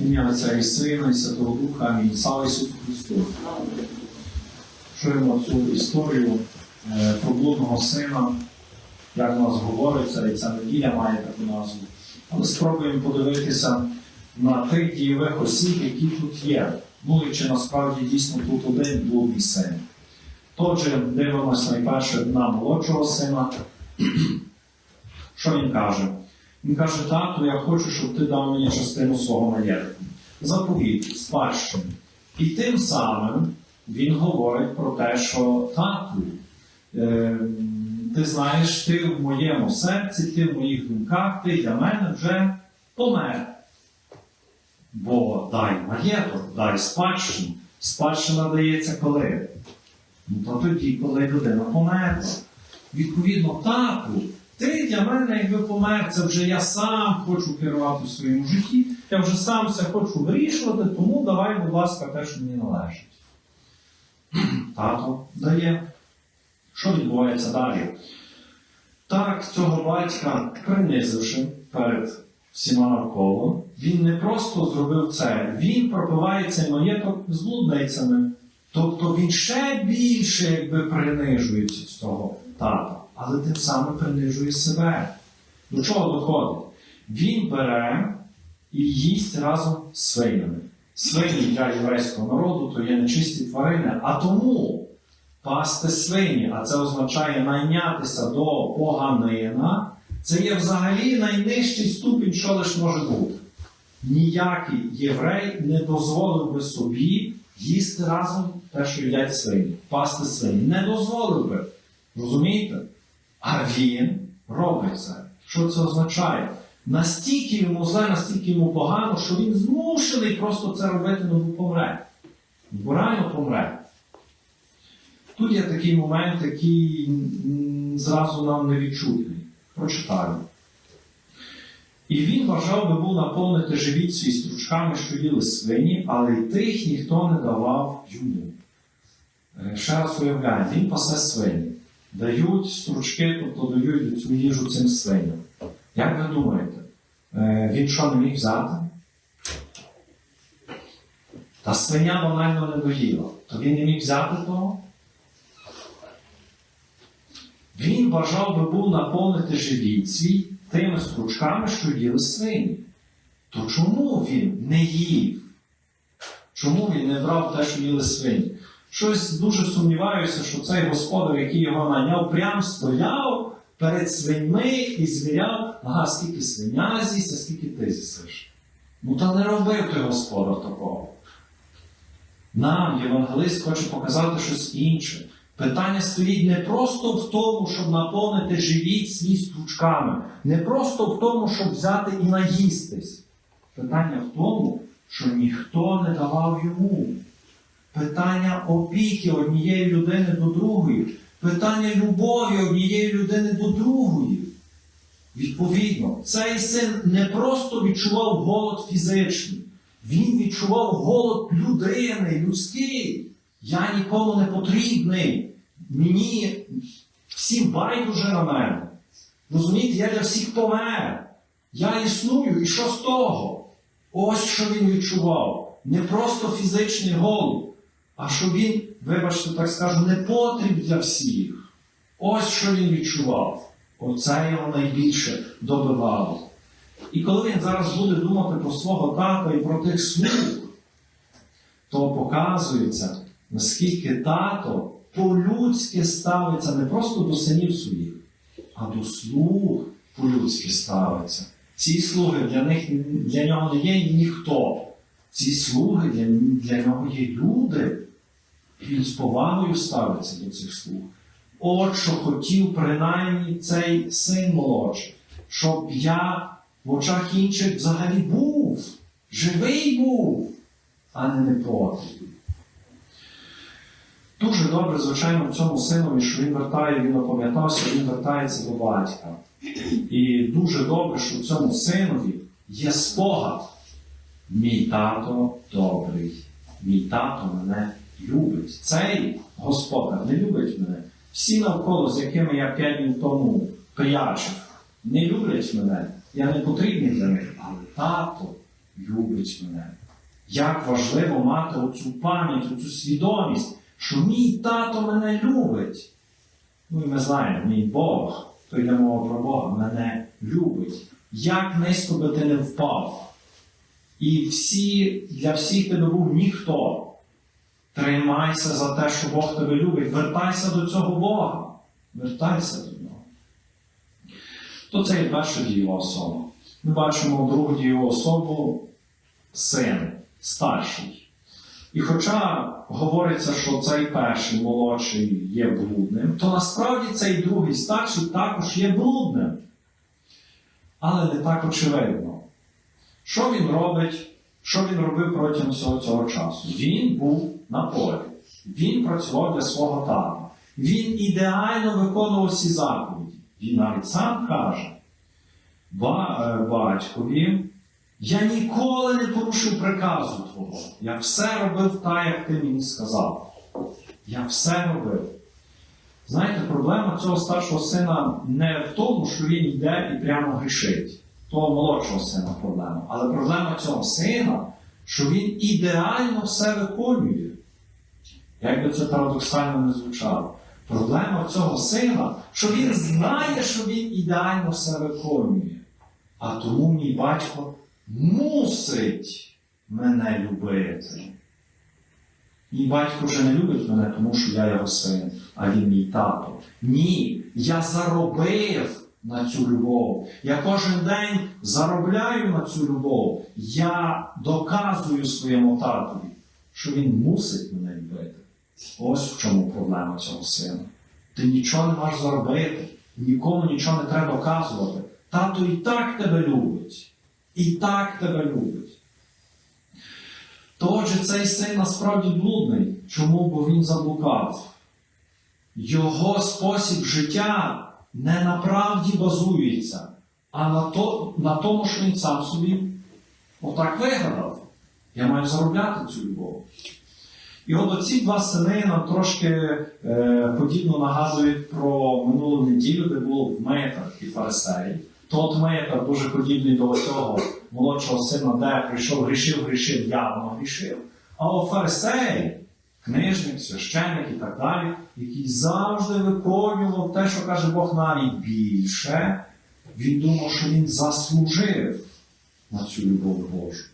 Ім'я Отця і Сина, і Святого Духа, Амінь. Слава Ісусу Христу. Чуємо цю історію е, про блудного сина, як у нас говориться, і ця неділя має таку назву. Але спробуємо подивитися на тих дієвих осіб, які тут є. Ну і чи насправді дійсно тут один блудний син. Отже, дивимося найперше на молодшого сина. Що він каже? Він каже, тату, я хочу, щоб ти дав мені частину свого маєтку. Заповіт, спадщину. І тим самим він говорить про те, що тату, е, ти знаєш, ти в моєму серці, ти в моїх думках, ти для мене вже помер. Бо дай маєток, дай спадщину. Спадщина дається коли? Ну, то тоді, коли людина померла. Відповідно, тату, ти для мене, якби помер, це вже я сам хочу керувати в своєму житті, я вже сам це хочу вирішувати, тому давай, будь ласка, те, що мені належить. Тато дає. Що відбувається далі? Так, цього батька, принизивши перед всіма навколо, він не просто зробив це, він пропиває цей маєток з блудницями. Тобто він ще більше якби принижується цього тата, але тим самим принижує себе. До чого доходить? Він бере і їсть разом з свинями. Свині для єврейського народу то є нечисті тварини, а тому пасти свині, а це означає найнятися до поганина, це є взагалі найнижчий ступінь, що лише може бути. Ніякий єврей не дозволив би собі їсти разом те, що їдять свині, пасти свині. Не дозволив би. Розумієте? А він робить це. Що це означає? Настільки йому зле, настільки йому погано, що він змушений просто це робити, ну помре. Бо реально помре. Тут є такий момент, який зразу нам не відчутний. Прочитаю. І він бажав би був наповнити живіт свій стручками, що їли свині, але й тих ніхто не давав йому. Е, Ще раз уявляємо, він пасе свині. Дають стручки, тобто дають цю їжу цим свиням. Як ви думаєте, е, він що не міг взяти? Та свиня банально не доїла. То він не міг взяти того? Він бажав би був наповнити живіт свій тими стручками, що їли свині. То чому він не їв? Чому він не брав те, що їли свині? Щось дуже сумніваюся, що цей господар, який його наняв, прям стояв перед свиньми і звіряв, ага, скільки свиня з'їсть, а скільки ти з'їсиш. Ну та не робив той господар такого. Нам, євангелист, хоче показати щось інше. Питання стоїть не просто в тому, щоб наповнити живіт свій стручками, не просто в тому, щоб взяти і наїстись. Питання в тому, що ніхто не давав йому. Питання опіки однієї людини до другої, питання любові однієї людини до другої. Відповідно, цей син не просто відчував голод фізичний, він відчував голод людини, людський. Я нікому не потрібний. Мені всім байдуже на мене. Розумієте, я для всіх помер. Я існую, і що з того? Ось що він відчував. Не просто фізичний голод, а що він, вибачте, так скажу, не потріб для всіх. Ось що він відчував. Оце його найбільше добивало. І коли він зараз буде думати про свого тата і про тих слуг, то показується, наскільки тато по-людськи ставиться не просто до синів своїх, а до слуг по-людськи ставиться. Ці слуги для них для нього не є ніхто. Ці слуги для, для нього є люди. Він з повагою ставиться до цих слуг. От що хотів принаймні цей син молодший, щоб я в очах інших взагалі був, живий був, а не непотрібний. Дуже добре, звичайно, цьому синові, що він вертає, він опам'ятався, він вертається до батька. І дуже добре, що цьому синові є спогад. Мій тато добрий, мій тато мене любить. Цей господар не любить мене. Всі навколо, з якими я п'ять днів тому пиячив, не люблять мене. Я не потрібний для них. Але тато любить мене. Як важливо мати оцю пам'ять, оцю свідомість, що мій тато мене любить. Ну і ми знаємо, мій Бог, то йде мова про Бога, мене любить. Як низько би ти не впав. І всі, для всіх тебе був ніхто. Тримайся за те, що Бог тебе любить. Вертайся до цього Бога. Вертайся до нього. То це є перша дієва особа. Ми бачимо другу дієву особу син, старший. І хоча говориться, що цей перший молодший є блудним, то насправді цей другий старший також є блудним. Але не так очевидно. Що він робить? Що він робив протягом всього цього часу? Він був на полі. Він працював для свого тата. Він ідеально виконував всі заповіді. Він навіть сам каже е, батькові, я ніколи не порушив приказу твого. Я все робив так, як ти мені сказав. Я все робив. Знаєте, проблема цього старшого сина не в тому, що він йде і прямо грішить. Того молодшого сина проблема. Але проблема цього сина, що він ідеально все виконує. Як би це парадоксально не звучало. Проблема цього сина, що він знає, що він ідеально все виконує. А тому мій батько мусить мене любити. Мій батько вже не любить мене, тому що я його син, а він мій тато. Ні, я заробив на цю любов. Я кожен день заробляю на цю любов. Я доказую своєму татові, що він мусить мене любити. Ось в чому проблема цього сина. Ти нічого не можеш заробити, нікому нічого не треба доказувати. Тато і так тебе любить. І так тебе любить. То отже, цей син насправді блудний. Чому? Бо він заблукав. Його спосіб життя не на правді базується, а на, то, на тому, що він сам собі отак вигадав. Я маю заробляти цю любов. І от оці два сини нам трошки е, подібно нагадують про минулу неділю, де було в Метах і Фарисеї. То от Метах дуже подібний до цього молодшого сина, де прийшов, грішив, грішив, явно грішив. А от Фарисей, книжник, священник і так далі, який завжди виконував те, що каже Бог навіть більше, він думав, що він заслужив на цю любов Божу.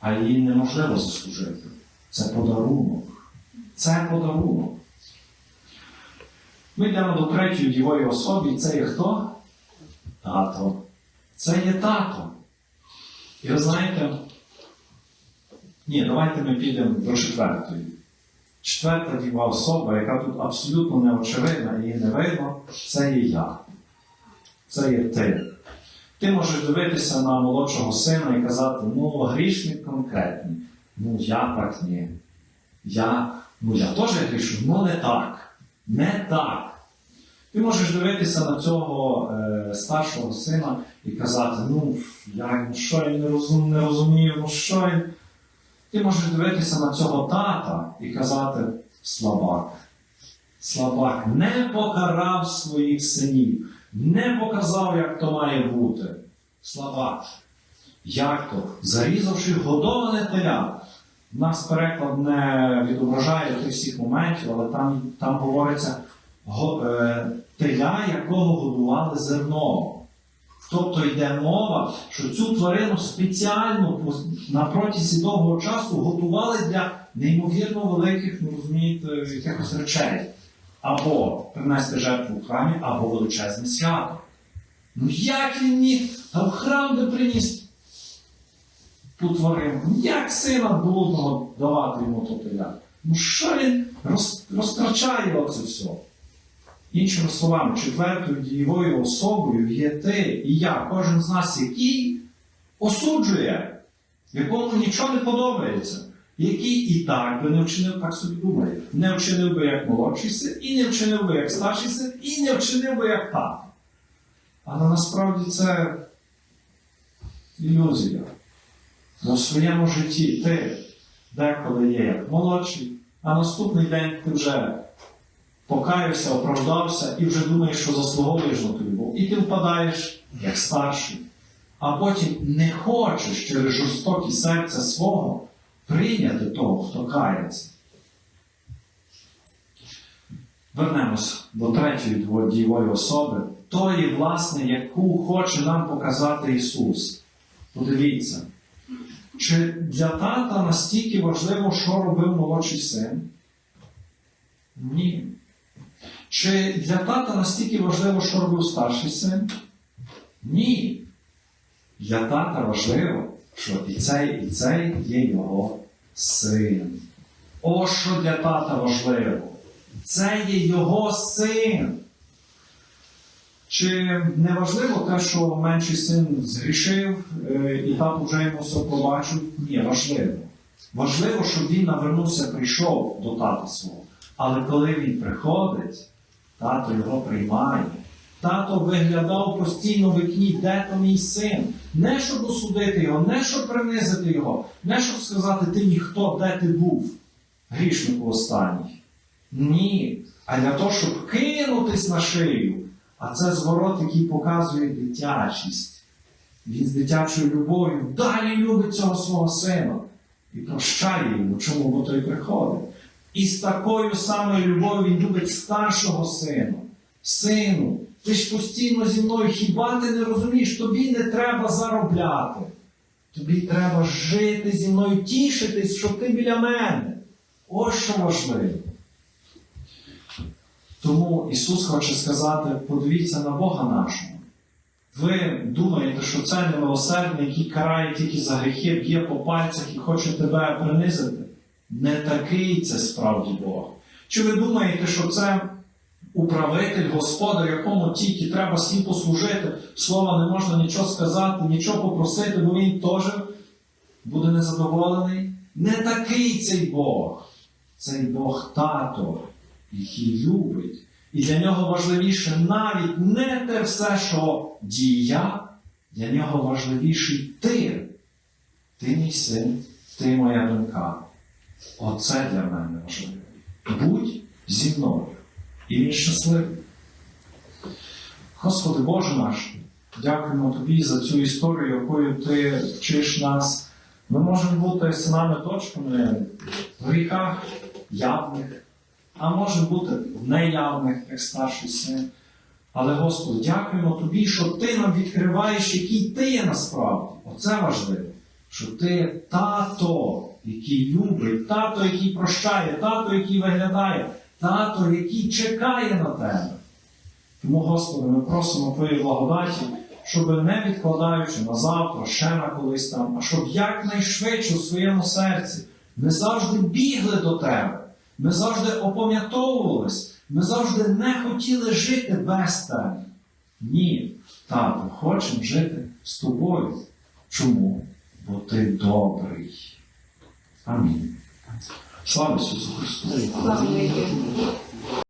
А її неможливо заслужити. Це подарунок. Це подарунок. Ми йдемо до третьої дівої особи, і це є хто? Тато. Це є тато. І ви знаєте, ні, давайте ми підемо до четвертої. Четверта діва особа, яка тут абсолютно неочевидна і не видно, це є я. Це є ти. Ти можеш дивитися на молодшого сина і казати, ну, грішник конкретний. Ну, я так ні. Я, ну, я теж грішу, ну не так. Не так. Ти можеш дивитися на цього е, старшого сина і казати, ну, я ну, що я не, не розумію, ну що я. Ти можеш дивитися на цього тата і казати слабак. Слабак не покарав своїх синів, не показав, як то має бути. Слабак. Як то? Зарізавши годоване теля. Нас переклад не відображає тих всіх моментів, але там, там говориться теля, якого годували зерном. Тобто йде мова, що цю тварину спеціально на протязі довгого часу готували для неймовірно великих, ну розумієте, якихось речей. Або принести жертву в храмі, або величезне свято. Ну як він міг та храм де приніс ту тварину? Ну, Як сина блудного давати йому то теля? Ну що він роз, розтрачає оце все? Іншими словами, четвертою дієвою особою є ти і я, кожен з нас, який осуджує, якому нічого не подобається, який і так би не вчинив, так собі думає, не вчинив би як молодший син, і не вчинив би як старший син, і не вчинив би як тато. Але насправді це ілюзія. Бо в своєму житті ти деколи є як молодший, а наступний день ти вже покаявся, оправдався і вже думаєш, що заслуговуєш на ту любов. І ти впадаєш як старший. а потім не хочеш через жорстокість серця свого прийняти того, хто кається. Вернемось до третьої дієвої особи, тої, власне, яку хоче нам показати Ісус. Подивіться, чи для тата настільки важливо, що робив молодший син? Ні. Чи для тата настільки важливо, що робив старший син? Ні. Для тата важливо, що і цей, і цей є його син. О, що для тата важливо. Це є його син. Чи не важливо те, що менший син згрішив е, і тато вже йому все побачив? Ні, важливо. Важливо, щоб він навернувся, прийшов до тата свого. Але коли він приходить, тато його приймає. Тато виглядав постійно в вікні, де то мій син. Не щоб осудити його, не щоб принизити його, не щоб сказати, ти ніхто, де ти був, грішнику останній. Ні. А для того, щоб кинутись на шию. А це зворот, який показує дитячість. Він з дитячою любов'ю далі любить цього свого сина і прощає йому, чому бо той приходить. І з такою самою любов'ю він любить старшого сина. Сину, ти ж постійно зі мною, хіба ти не розумієш, тобі не треба заробляти. Тобі треба жити зі мною, тішитись, щоб ти біля мене. Ось що важливо. Тому Ісус хоче сказати: подивіться на Бога нашого. Ви думаєте, що це немилосердний, який карає тільки за гріхи, б'є по пальцях і хоче тебе принизити? Не такий це справді Бог. Чи ви думаєте, що це управитель, господар, якому тільки треба всім послужити, слова не можна нічого сказати, нічого попросити, бо він теж буде незадоволений? Не такий цей Бог. Цей Бог тато, який любить. І для нього важливіше навіть не те все, що дія, для нього важливіший ти. Ти мій син, ти моя донька. Оце для мене важливо. Будь зі мною. І він щасливий. Господи Боже наш, дякуємо Тобі за цю історію, якою Ти вчиш нас. Ми можемо бути синами точками в гріхах явних, а може бути в неявних, як старший син. Але, Господи, дякуємо Тобі, що Ти нам відкриваєш, який Ти є насправді. Оце важливо. Що ти тато, який любить, тато, який прощає, тато, який виглядає, тато, який чекає на тебе. Тому, Господи, ми просимо Твоєї благодаті, щоб не відкладаючи на завтра, ще на колись там, а щоб якнайшвидше у своєму серці ми завжди бігли до Тебе, ми завжди опам'ятовувались, ми завжди не хотіли жити без Тебе. Ні, тато, хочемо жити з тобою. Чому? Бо ти добрий. Амінь. Слава Ісусу Христу! Слава Ісусу.